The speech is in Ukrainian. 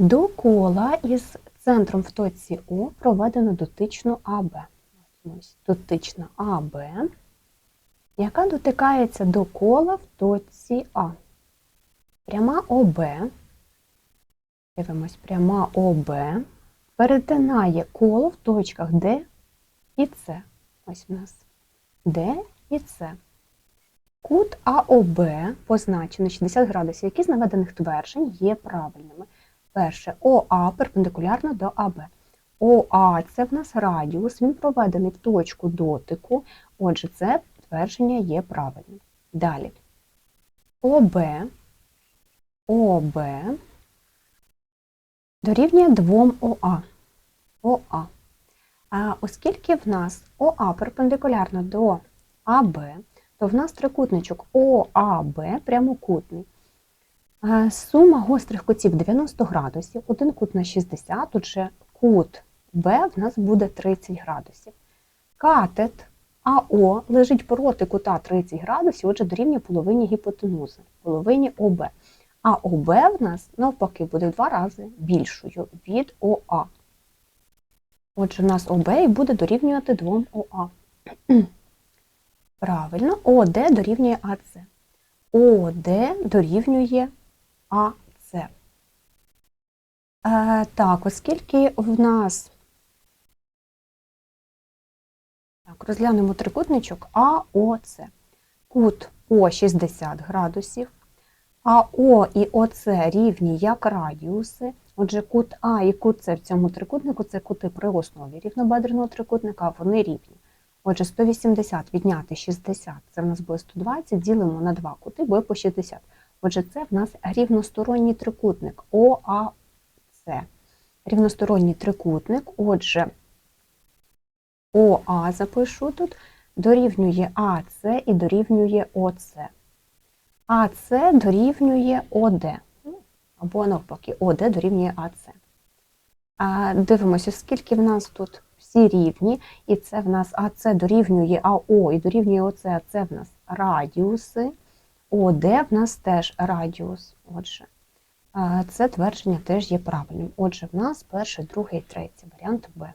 До кола із центром в точці О проведено дотичну АБ. Дотична АБ, яка дотикається до кола в точці А. Пряма ОБ, дивимось, пряма ОБ перетинає коло в точках Д і С. Ось в нас Д і С. Кут АОБ позначено 60 градусів, які з наведених тверджень є правильними. Перше, ОА перпендикулярно до АБ. ОА це в нас радіус, він проведений в точку дотику, отже, це твердження є правильним. Далі. ОБ, ОБ дорівнює 2 ОА. ОА. А оскільки в нас ОА перпендикулярно до АБ, то в нас трикутничок ОАБ прямокутний. Е, Сума гострих кутів 90 градусів, один кут на 60, отже кут Б в нас буде 30 градусів. Катет АО лежить проти кута 30 градусів, отже дорівнює половині гіпотенузи, половині ОБ. А ОБ в нас навпаки буде в два рази більшою від ОА. Отже, в нас ОБ і буде дорівнювати 2 ОА. Правильно, ОД дорівнює АЦ. ОД дорівнює АЦ. Е, так, оскільки в нас так, розглянемо трикутничок АОЦ. Кут О 60 градусів, АО і ОЦ рівні як радіуси. Отже, кут А і кут С в цьому трикутнику це кути при основі рівнобедреного трикутника, вони рівні. Отже, 180 відняти 60, це в нас буде 120, ділимо на два кути, буде по 60. Отже, це в нас рівносторонній трикутник ОАЦ. Рівносторонній трикутник, отже, ОА запишу тут, дорівнює АЦ і дорівнює ОЦ. АЦ дорівнює ОД. Ну, Або навпаки, ОД дорівнює АЦ. А, Дивимося, скільки в нас тут всі рівні, і це в нас АЦ дорівнює АО і дорівнює ОЦ, а це в нас радіуси. ОД в нас теж радіус. Отже, це твердження теж є правильним. Отже, в нас перший, другий, третій варіант Б.